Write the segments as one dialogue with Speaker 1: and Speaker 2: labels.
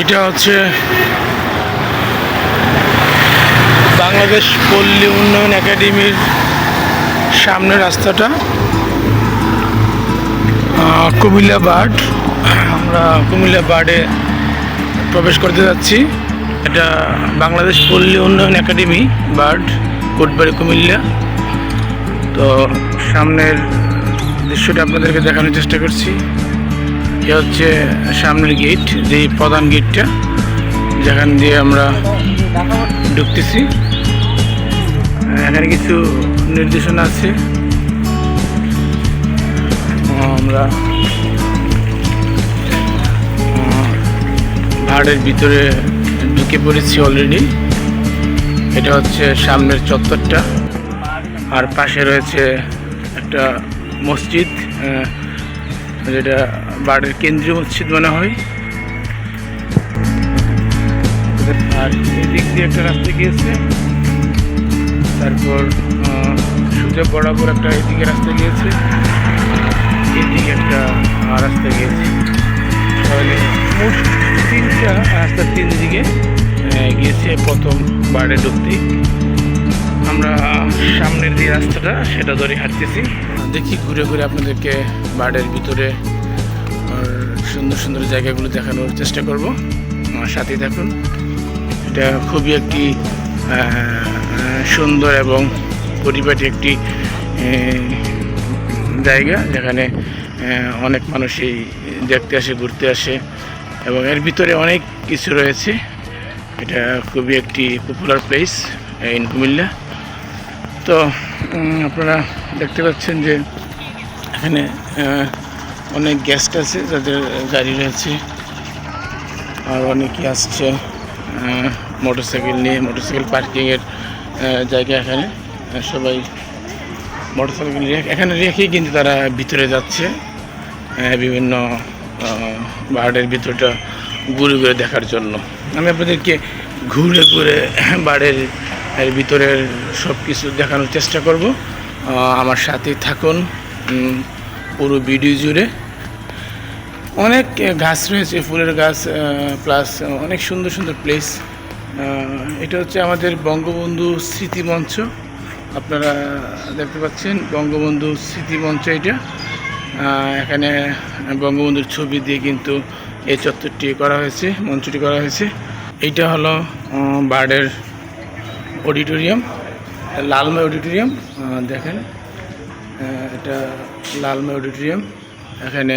Speaker 1: এটা হচ্ছে বাংলাদেশ পল্লী উন্নয়ন একাডেমির সামনের রাস্তাটা। কুমিল্লা বার্ড আমরা কুমিল্লা বার্ডে প্রবেশ করতে যাচ্ছি। এটা বাংলাদেশ পল্লী উন্নয়ন একাডেমি বার্ড কোটবাড়ি, কুমিল্লা। তো সামনের দৃশ্যটা আপনাদেরকে দেখানোর চেষ্টা করছি। এ হচ্ছে সামনের গেট যে প্রধান গেটটা যেখান দিয়ে আমরা ঢুকতেছি। এখানে কিছু নির্দেশনা আছে। আমরা ভাড়ের ভিতরে ঢুকে পড়েছি অলরেডি এটা হচ্ছে সামনের চত্বরটা। আর পাশে রয়েছে একটা মসজিদ যেটা বাড়ির কেন্দ্রীয় মসজিদ মনে হয়। আর এদিক দিয়ে একটা রাস্তা গিয়েছে। তারপর সোজা বরাবর একটা এদিকে রাস্তা গিয়েছে। এদিকে একটা রাস্তা গিয়েছে। তাহলে তিনটা রাস্তার তিন দিকে গিয়েছে প্রথম বাড়ে ঢুকতেই। আমরা সামনের যে রাস্তাটা, সেটা ধরে হাঁটতেছি। দেখি ঘুরে ঘুরে আপনাদেরকে বাড়ির ভিতরে সুন্দর সুন্দর জায়গাগুলো দেখানোর চেষ্টা করব। আমার সাথেই থাকুন। এটা খুবই একটি সুন্দর এবং পরিপাটি একটি জায়গা যেখানে অনেক মানুষই দেখতে আসে, ঘুরতে আসে এবং এর ভিতরে অনেক কিছু রয়েছে। এটা খুবই একটি পপুলার প্লেস ইন কুমিল্লা। তো আপনারা দেখতে পাচ্ছেন যে এখানে অনেক গেস্ট আছে যাদের গাড়ি রয়েছে। আর অনেকেই আসছে মোটরসাইকেল নিয়ে মোটরসাইকেল পার্কিংয়ের জায়গা এখানে। সবাই মোটরসাইকেল এখানে রেখেই কিন্তু তারা ভিতরে যাচ্ছে। বিভিন্ন বার্ডের ভিতরটা ঘুরে ঘুরে দেখার জন্য। আমি আপনাদেরকে ঘুরে ঘুরে বাড়ির এর ভিতরের সব কিছু দেখানোর চেষ্টা করব। আমার সাথেই থাকুন। পুরো ভিডিও জুড়ে। অনেক গাছ রয়েছে, ফুলের গাছ প্লাস অনেক সুন্দর সুন্দর প্লেস এটা হচ্ছে আমাদের বঙ্গবন্ধু স্মৃতি মঞ্চ। আপনারা দেখতে পাচ্ছেন বঙ্গবন্ধু স্মৃতি মঞ্চ এটা। এখানে বঙ্গবন্ধুর ছবি দিয়ে কিন্তু এই চত্বরটি করা হয়েছে, মঞ্চটি করা হয়েছে। এইটা হলো বার্ডের অডিটোরিয়াম, লালময় অডিটোরিয়াম দেখেন এটা লালময় অডিটোরিয়াম। এখানে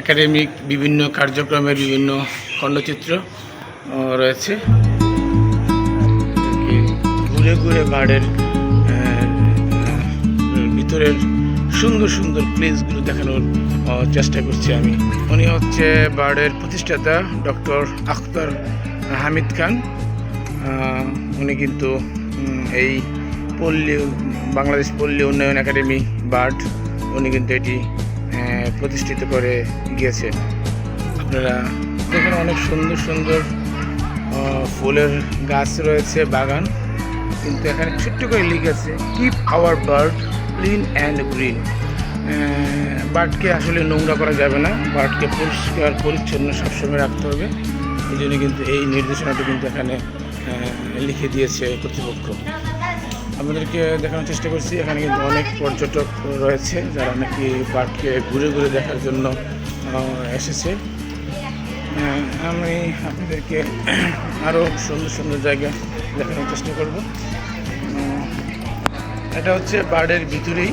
Speaker 1: একাডেমিক বিভিন্ন কার্যক্রমের বিভিন্ন খণ্ডচিত্র রয়েছে। ঘুরে ঘুরে বার্ডের ভিতরের সুন্দর সুন্দর প্লেসগুলো দেখানোর চেষ্টা করছি আমি। উনি হচ্ছে বার্ডের প্রতিষ্ঠাতা ডক্টর আখতার হামিদ খান। উনি কিন্তু এই পল্লী বাংলাদেশ পল্লী উন্নয়ন একাডেমি, বার্ড, উনি কিন্তু এটি প্রতিষ্ঠিত করে গিয়েছে। আপনারা দেখেন অনেক সুন্দর সুন্দর ফুলের গাছ রয়েছে বাগান। কিন্তু এখানে ছোট্ট করে লিখেছে keep our bird clean and green বার্ডকে আসলে নোংরা করা যাবে না। বার্ডকে পরিষ্কার, পরিচ্ছন্ন সবসময় রাখতে হবে। এই জন্য কিন্তু এই নির্দেশনাটি কিন্তু এখানে লিখে দিয়েছে কর্তৃপক্ষ। আমাদেরকে দেখানোর চেষ্টা করছি, এখানে কিন্তু অনেক পর্যটক রয়েছে যারা নাকি বার্ডকে ঘুরে ঘুরে দেখার জন্য এসেছে। আমি আপনাদেরকে আরও সুন্দর সুন্দর জায়গা দেখানোর চেষ্টা করব। এটা হচ্ছে বার্ডের ভিতরেই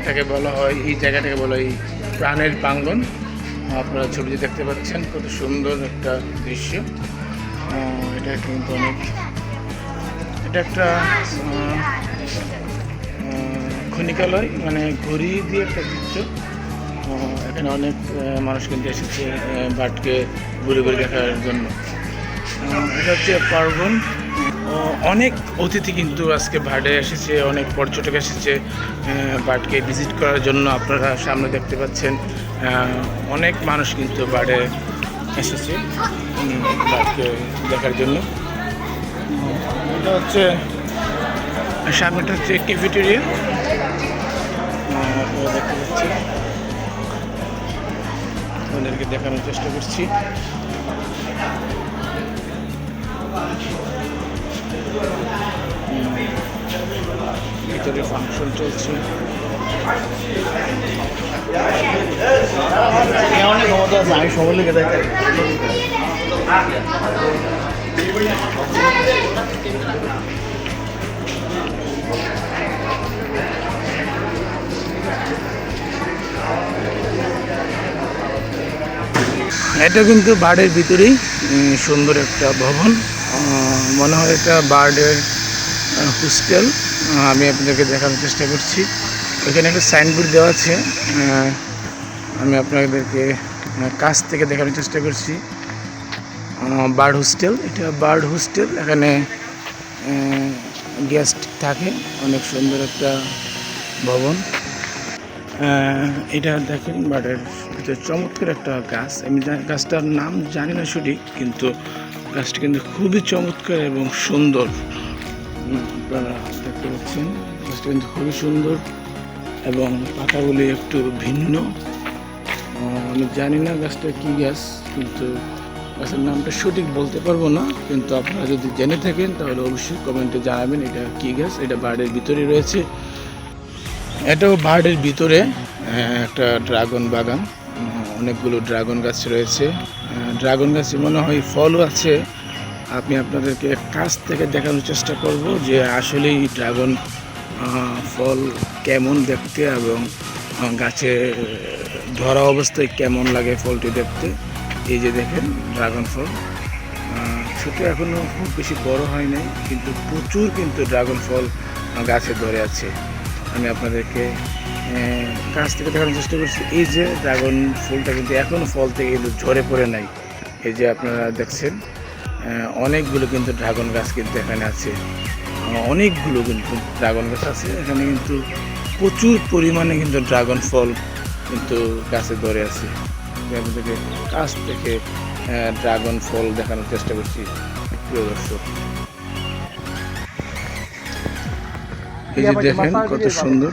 Speaker 1: এটাকে বলা হয়, এই জায়গাটাকে বলা হয় প্রাণের প্রাঙ্গন আপনারা ছবিতে দেখতে পাচ্ছেন কত সুন্দর একটা দৃশ্য। এটা কিন্তু অনেক। এটা একটা খনিকালয় মানে ঘড়ি দিয়ে একটা চিত্র। এখানে অনেক মানুষ কিন্তু এসেছে বাটকে ঘুরে ঘুরে দেখার জন্য। এটা হচ্ছে পার্বণ। অনেক অতিথি কিন্তু আজকে ভাড়ে এসেছে, অনেক পর্যটক এসেছে বাটকে ভিজিট করার জন্য আপনারা সামনে দেখতে পাচ্ছেন। অনেক মানুষ কিন্তু বাড়ে এসেছে বাটকে দেখার জন্য। এটা হচ্ছে সামনেটা হচ্ছে ক্যাফেটেরিয়া দেখতে পাচ্ছেন। আপনাদেরকে দেখানোর চেষ্টা করছি। ভিতরে ফাংশন চলছে। এটা কিন্তু বার্ডের ভিতরেই সুন্দর একটা ভবন। মনে হয় এটা বার্ডের হোস্টেল। আমি আপনাদেরকে দেখানোর চেষ্টা করছি। এখানে একটা সাইনবোর্ড দেওয়া আছে। আমি আপনাদেরকে কাছ থেকে দেখানোর চেষ্টা করছি। বার্ড হোস্টেল, এটা বার্ড হোস্টেল। এখানে গেস্ট থাকে। অনেক সুন্দর একটা ভবন। এটা দেখেন বাড়ির ভিতরে চমৎকার একটা গাছ। আমি গাছটার নাম জানি না সঠিক, কিন্তু গাছটা কিন্তু খুবই চমৎকার এবং সুন্দর। আপনারা দেখতে পাচ্ছেন, গাছটা কিন্তু খুবই সুন্দর। এবং পাতাগুলি একটু ভিন্ন। আমি জানি না গাছটা কি গাছ, কিন্তু গাছের নামটা সঠিক বলতে পারব না, কিন্তু আপনারা যদি জেনে থাকেন, তাহলে অবশ্যই কমেন্টে জানাবেন এটা কি গাছ, এটা বার্ডের ভিতরে রয়েছে। এটাও বার্ডের ভিতরে একটা ড্রাগন বাগান অনেকগুলো ড্রাগন গাছ রয়েছে। ড্রাগন গাছে মনে হয় ফলও আছে। আমি আপনাদেরকে কাছ থেকে দেখানোর চেষ্টা করব যে আসলেই ড্রাগন ফল কেমন দেখতে এবং গাছে ধরা অবস্থায় কেমন লাগে ফলটি দেখতে? এই যে দেখেন, ড্রাগন ফল। ছোট এখনও খুব বেশি বড় হয় নাই, কিন্তু প্রচুর কিন্তু ড্রাগন ফল গাছে ধরে আছে। আমি আপনাদেরকে কাছ থেকে দেখানোর চেষ্টা করছি। এই যে ড্রাগন ফুলটা কিন্তু এখনও ফল থেকে কিন্তু ঝরে পড়ে নাই। এই যে আপনারা দেখছেন অনেকগুলো কিন্তু ড্রাগন গাছ কিন্তু এখানে আছে। অনেকগুলো কিন্তু ড্রাগন গাছ আছে। এখানে কিন্তু প্রচুর পরিমাণে কিন্তু ড্রাগন ফল কিন্তু গাছে ধরে আছে। আপনাদেরকে কাছ থেকে ড্রাগন ফল দেখানোর চেষ্টা করছি। প্রিয় দর্শক। এই যে দেখেন কত সুন্দর।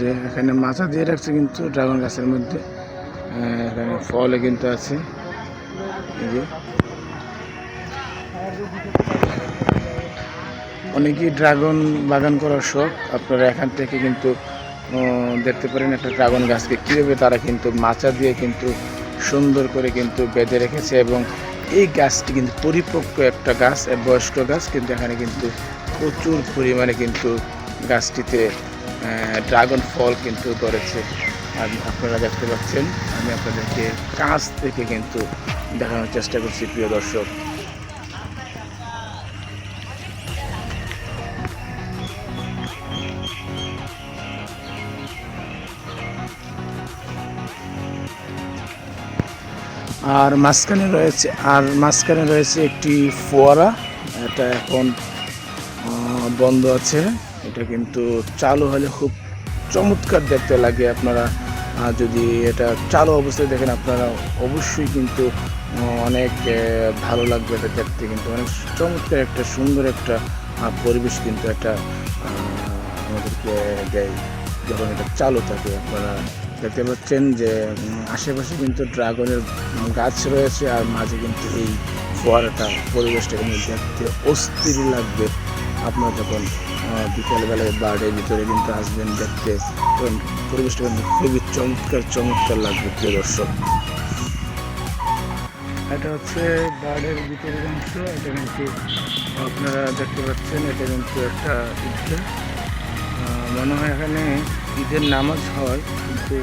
Speaker 1: যে এখানে মাথা দিয়ে রাখছে কিন্তু ড্রাগন গাছের মধ্যে। এখানে ফলে কিন্তু আছে। এই যে অনেকেই ড্রাগন বাগান করার শখ। আপনারা এখান থেকে কিন্তু দেখতে পারেন একটা ড্রাগন গাছকে কীভাবে তারা কিন্তু মাচা দিয়ে কিন্তু সুন্দর করে কিন্তু বেঁধে রেখেছে এবং এই গাছটি কিন্তু পরিপক্ক একটা গাছ বয়স্ক গাছ, কিন্তু এখানে কিন্তু প্রচুর পরিমাণে কিন্তু গাছটিতে ড্রাগন ফল কিন্তু ধরেছে। আর আপনারা দেখতে পাচ্ছেন, আমি আপনাদেরকে কাছ থেকে কিন্তু দেখানোর চেষ্টা করছি, প্রিয় দর্শক। আর মাঝখানে রয়েছে আর মাঝখানে রয়েছে একটি ফোয়ারা। এটা এখন বন্ধ আছে। এটা কিন্তু চালু হলে খুব চমৎকার দেখতে লাগে আপনারা। যদি এটা চালু অবস্থায় দেখেন আপনারা অবশ্যই কিন্তু অনেক ভালো লাগবে এটা দেখতে। কিন্তু অনেক চমৎকার একটা সুন্দর একটা পরিবেশ কিন্তু আহ, আমাদেরকে দেয়। যখন এটা চালু থাকে আপনারা দেখতে পাচ্ছেন যে আশেপাশে কিন্তু ড্রাগনের গাছ রয়েছে আর মাঝে কিন্তু এই ফোয়ারাটা পরিবেশটা কিন্তু দেখতে অস্থির লাগবে। আপনার যখন বিকেলবেলায় বার্ডের ভিতরে কিন্তু আসবেন দেখতে, তখন পরিবেশটা কিন্তু খুবই চমৎকার চমৎকার লাগবে, প্রিয় দর্শক। এটা হচ্ছে বার্ডের ভিতরের অংশ, এটা কিন্তু আপনারা দেখতে পাচ্ছেন, এটা কিন্তু একটা মনে হয় এখানে ঈদের নামাজ হয় কিন্তু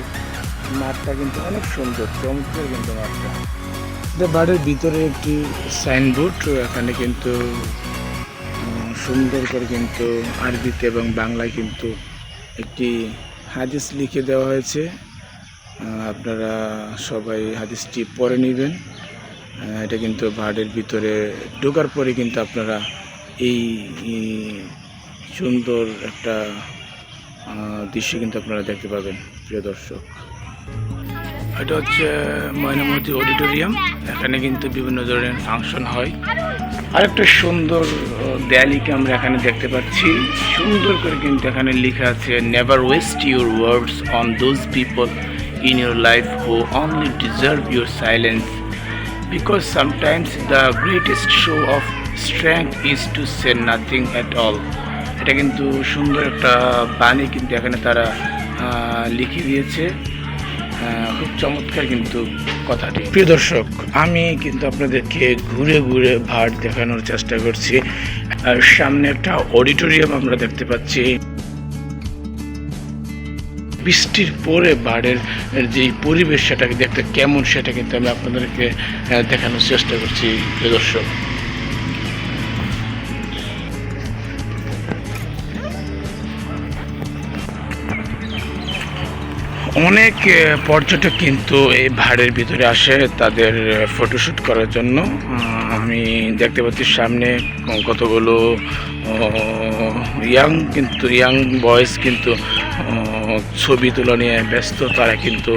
Speaker 1: মাঠটা কিন্তু অনেক সুন্দর, চমৎকার কিন্তু মাঠটা। বাড়ির ভিতরে একটি সাইনবোর্ড, এখানে কিন্তু সুন্দর করে কিন্তু আরবিতে এবং বাংলায় কিন্তু একটি হাদিস লিখে দেওয়া হয়েছে। আপনারা সবাই হাদিসটি পড়ে নেবেন। এটা কিন্তু বাড়ির ভিতরে ঢোকার পরে কিন্তু আপনারা এই সুন্দর একটা দৃশ্য কিন্তু আপনারা দেখতে পাবেন, প্রিয় দর্শক। এটা হচ্ছে ময়নামতি অডিটোরিয়াম। এখানে কিন্তু বিভিন্ন ধরনের ফাংশন হয়। আরেকটা সুন্দর দেয়ালিকে আমরা এখানে দেখতে পাচ্ছি। সুন্দর করে কিন্তু এখানে লেখা আছে never waste your words on those people in your life who only deserve your silence Because sometimes the greatest show of strength is to say nothing at all. এটা কিন্তু সুন্দর একটা বাণী কিন্তু এখানে তারা লিখে দিয়েছে। খুব চমৎকার কিন্তু কথাটি। প্রিয় দর্শক, আমি কিন্তু আপনাদেরকে ঘুরে ঘুরে ভাট দেখানোর চেষ্টা করছি। আর সামনে একটা অডিটোরিয়াম আমরা দেখতে পাচ্ছি। বৃষ্টির পরে বাড়ের যে পরিবেশ সেটাকে দেখতে কেমন সেটা কিন্তু আমি আপনাদেরকে দেখানোর চেষ্টা করছি। প্রিয় দর্শক অনেক পর্যটক কিন্তু এই ভাড়ের ভিতরে আসে তাদের ফটোশ্যুট করার জন্য। আমি দেখতে পাচ্ছি সামনে কতগুলো ইয়াং কিন্তু ইয়াং বয়েজ কিন্তু ছবি তোলা নিয়ে ব্যস্ত। তারা কিন্তু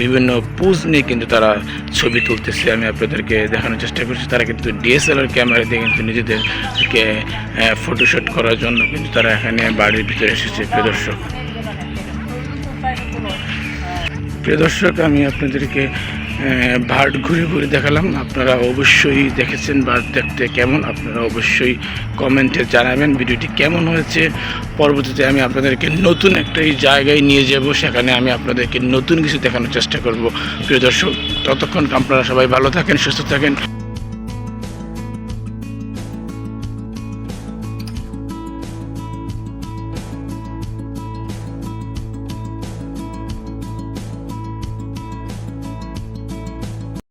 Speaker 1: বিভিন্ন পুজ নিয়ে কিন্তু তারা ছবি তুলতেছে। আমি আপনাদেরকে দেখানোর চেষ্টা করছি। তারা কিন্তু ডিএসএলআর ক্যামেরা দিয়ে কিন্তু নিজেদেরকে ফটোশ্যুট করার জন্য কিন্তু তারা এখানে বাড়ির ভিতরে এসেছে। প্রিয় দর্শক প্রিয় দর্শক, আমি আপনাদেরকে বার্ড ঘুরে ঘুরে দেখালাম। আপনারা অবশ্যই দেখেছেন ভাট দেখতে কেমন। আপনারা অবশ্যই কমেন্টে জানাবেন ভিডিওটি কেমন হয়েছে। পরবর্তীতে আমি আপনাদেরকে নতুন একটা এই জায়গায় নিয়ে যাব। সেখানে আমি আপনাদেরকে নতুন কিছু দেখানোর চেষ্টা করব। প্রিয় দর্শক, ততক্ষণ আপনারা সবাই ভালো থাকেন, সুস্থ থাকেন।